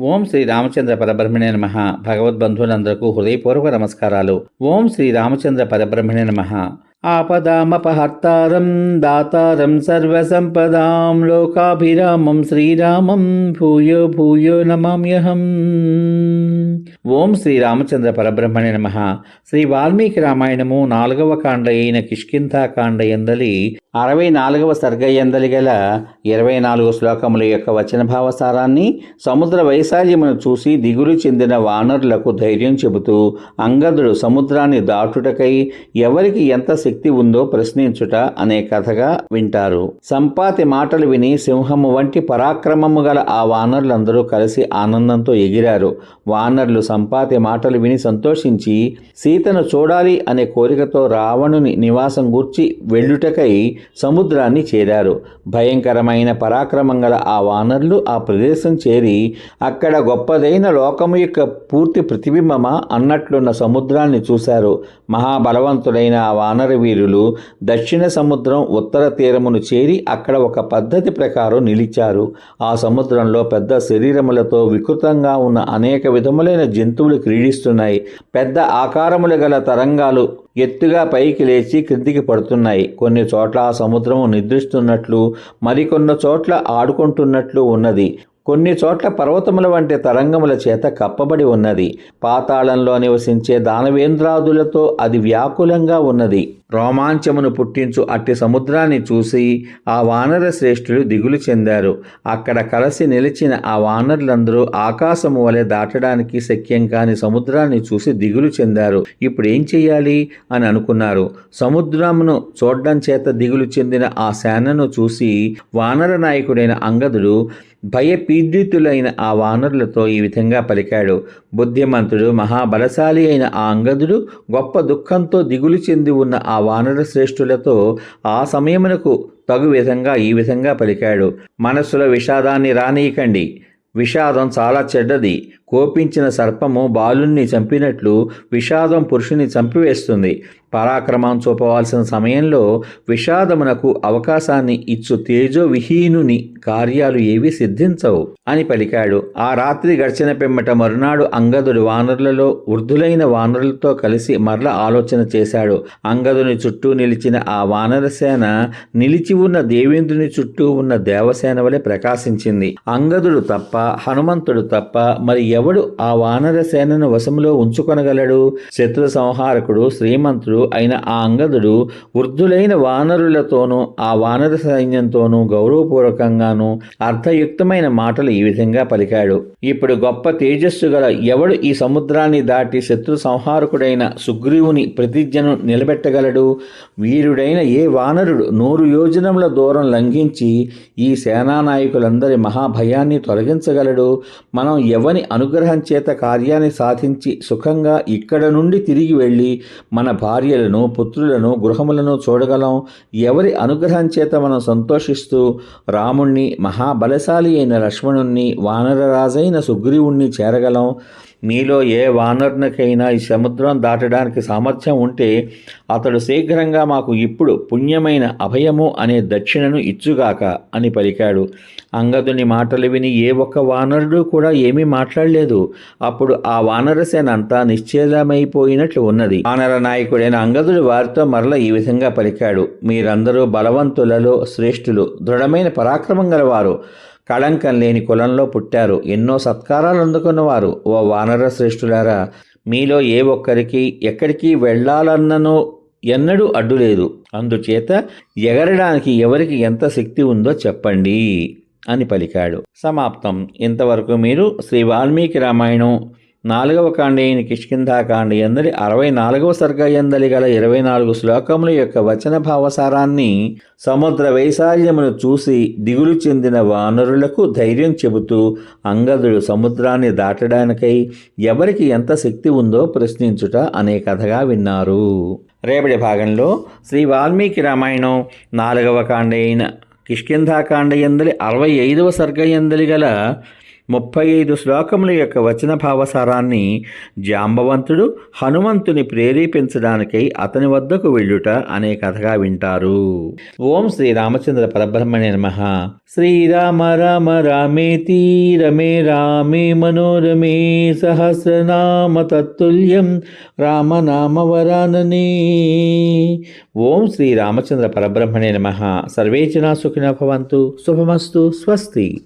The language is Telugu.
ఓం శ్రీ రామచంద్ర పరబ్రహ్మణే నమ. భగవద్బంధువులందరకు హృదయపూర్వక నమస్కారాలు. ఓం శ్రీ రామచంద్ర పరబ్రహ్మణే నమ. ఆపదామపహర్తారం దాతారం సర్వసంపదాం లోకాభిరామం శ్రీరామం భూయో భూయో నమామ్యహం. ఓం శ్రీ రామచంద్ర పరబ్రహ్మణే నమ. శ్రీ వాల్మీకి రామాయణము నాలుగవ కాండ అయిన కిష్కింధాకాండ ఎందలి అరవై నాలుగవ సర్గయ్యందలి గల ఇరవై నాలుగు శ్లోకముల యొక్క వచన భావసారాన్ని సముద్ర వైశాల్యమును చూసి దిగులు చెందిన వానరులకు ధైర్యం చెబుతూ అంగదుడు సముద్రాన్ని దాటుటకై ఎవరికి ఎంత శక్తి ఉందో ప్రశ్నించుట అనే కథగా వింటారు. సంపాతి మాటలు విని సింహము వంటి పరాక్రమము గల ఆ వానరులందరూ కలిసి ఆనందంతో ఎగిరారు. వానరులు సంపాతి మాటలు విని సంతోషించి సీతను చూడాలి అనే కోరికతో రావణుని నివాసం గూర్చి వెళ్ళుటకై సముద్రాన్ని చేరారు. భయంకరమైన పరాక్రమం గల ఆ వానరులు ఆ ప్రదేశం చేరి అక్కడ గొప్పదైన లోకము యొక్క పూర్తి ప్రతిబింబమా? అన్నట్లున్న సముద్రాన్ని చూశారు. మహాబలవంతుడైన ఆ వానర వీరులు దక్షిణ సముద్రం ఉత్తర తీరమును చేరి అక్కడ ఒక పద్ధతి ప్రకారం నిలిచారు. ఆ సముద్రంలో పెద్ద శరీరములతో వికృతంగా ఉన్న అనేక విధములైన జంతువులు క్రీడిస్తున్నాయి. పెద్ద ఆకారములు గల తరంగాలు ఎత్తుగా పైకి లేచి క్రిందికి పడుతున్నాయి. కొన్ని చోట్ల ఆ సముద్రము నిద్రిస్తున్నట్లు మరికొన్ని చోట్ల ఆడుకుంటున్నట్లు ఉన్నది. కొన్ని చోట్ల పర్వతముల వంటి తరంగముల చేత కప్పబడి ఉన్నది. పాతాళంలో నివసించే దానవేంద్రాదులతో అది వ్యాకులంగా ఉన్నది. రోమాంచమును పుట్టించు అట్టి సముద్రాన్ని చూసి ఆ వానర శ్రేష్ఠులు దిగులు చెందారు. అక్కడ కలిసి నిలిచిన ఆ వానరులందరూ ఆకాశము వలె దాటడానికి శక్యం కాని సముద్రాన్ని చూసి దిగులు చెందారు. ఇప్పుడు ఏం చెయ్యాలి? అని అనుకున్నారు. సముద్రమును చూడడం చేత దిగులు చెందిన ఆ సేనను చూసి వానర నాయకుడైన అంగదుడు భయపీడితులైన ఆ వానరులతో ఈ విధంగా పలికాడు. బుద్ధిమంతుడు మహాబలశాలి అయిన ఆ అంగదుడు గొప్ప దుఃఖంతో దిగులు చెంది ఉన్న ఆ వానర శ్రేష్ఠులతో ఆ సమయమునకు తగు విధంగా ఈ విధంగా పలికాడు. మనస్సులో విషాదాన్ని రానీయకండి. విషాదం చాలా చెడ్డది. కోపించిన సర్పము బాలుణ్ణి చంపినట్లు విషాదం పురుషుని చంపివేస్తుంది. పరాక్రమం చూపవలసిన సమయంలో విషాదమునకు అవకాశాన్ని ఇచ్చు తేజోవిహీనుని కార్యాలు ఏవి సిద్ధించవు అని పలికాడు. ఆ రాత్రి గడిచిన పిమ్మట మరునాడు అంగదుడు వానరులలో వృద్ధులైన వానరులతో కలిసి మరల ఆలోచన చేశాడు. అంగదుని చుట్టూ నిలిచిన ఆ వానరసేన నిలిచి ఉన్న దేవేంద్రుని చుట్టూ ఉన్న దేవసేన వలె ప్రకాశించింది. అంగదుడు తప్ప హనుమంతుడు తప్ప మరి ఎవడు ఆ వానర సేనను వశములో ఉంచుకొనగలడు? శత్రు సంహారకుడు శ్రీమంతుడు అయిన ఆ అంగదుడు వృద్ధులైన వానరులతోనూ ఆ వానర సైన్యంతోనూ గౌరవపూర్వకంగాను అర్థయుక్తమైన మాటలు ఈ విధంగా పలికాడు. ఇప్పుడు గొప్ప తేజస్సు గల ఎవడు ఈ సముద్రాన్ని దాటి శత్రు సంహారకుడైన సుగ్రీవుని ప్రతిజ్ఞను నిలబెట్టగలడు? వీరుడైన ఏ వానరుడు నూరు యోజనముల దూరం లంఘించి ఈ సేనానాయకులందరి మహాభయాన్ని తొలగించగలడు? మనం ఎవని అనుగ్రహం చేత కార్యాన్ని సాధించి సుఖంగా ఇక్కడ నుండి తిరిగి వెళ్ళి మన భార్యలను పుత్రులను గృహములను చూడగలం. ఎవరి అనుగ్రహం చేత మనం సంతోషిస్తూ రాముణ్ణి మహాబలశాలి అయిన లక్ష్మణుణ్ణి వానరరాజైన సుగ్రీవుణ్ణి చేరగలం. మీలో ఏ వానరునికైనా ఈ సముద్రం దాటడానికి సామర్థ్యం ఉంటే అతడు శీఘ్రంగా మాకు ఇప్పుడు పుణ్యమైన అభయము అనే దక్షిణను ఇచ్చుగాక అని పలికాడు. అంగదుని మాటలు విని ఏ ఒక్క వానరుడు కూడా ఏమీ మాట్లాడలేదు. అప్పుడు ఆ వానరసేన అంతా నిశ్చేదమైపోయినట్లు ఉన్నది. వానర నాయకుడైన అంగదుడు వారితో మరల ఈ విధంగా పలికాడు. మీరందరూ బలవంతులలో శ్రేష్ఠులు దృఢమైన పరాక్రమం గలవారు. కళంకం లేని కులంలో పుట్టారు. ఎన్నో సత్కారాలు అందుకున్నవారు. ఓ వానర శ్రేష్ఠులారా మీలో ఏ ఒక్కరికి ఎక్కడికి వెళ్ళాలన్ననో ఎన్నడూ అడ్డు లేదు. అందుచేత ఎగరడానికి ఎవరికి ఎంత శక్తి ఉందో చెప్పండి అని పలికాడు. సమాప్తం. ఇంతవరకు మీరు శ్రీ వాల్మీకి రామాయణం నాలుగవ కాండైన అయిన కిష్కింధాకాండ ఎందలి అరవై నాలుగవ సర్గ ఎందలి గల ఇరవై నాలుగు శ్లోకముల యొక్క వచన భావసారాన్ని సముద్ర వైశాల్యమును చూసి దిగులు చెందిన వానరులకు ధైర్యం చెబుతూ అంగదుడు సముద్రాన్ని దాటడానికై ఎవరికి ఎంత శక్తి ఉందో ప్రశ్నించుట అనే కథగా విన్నారు. రేపటి భాగంలో శ్రీ వాల్మీకి రామాయణం నాలుగవ కాండైన కిష్కింధాకాండ ఎందలి అరవై ఐదవ సర్గ ఎందలి గల ముప్పై ఐదు శ్లోకముల యొక్క వచన భావసారాన్ని జాంబవంతుడు హనుమంతుని ప్రేరేపించడానికై అతని వద్దకు వెళ్ళుట అనే కథగా వింటారు. ఓం శ్రీ రామచంద్ర పరబ్రహ్మణ్య నమ. శ్రీరామ రామ రామేతి రమే రామే మనోరమే సహస్రనామ తత్తుల్యం రామనామ వరాననే. ఓం శ్రీ రామచంద్ర పరబ్రహ్మణే నమ. సర్వేచనా సుఖిన భవంతు. శుభమస్తు. స్వస్తి.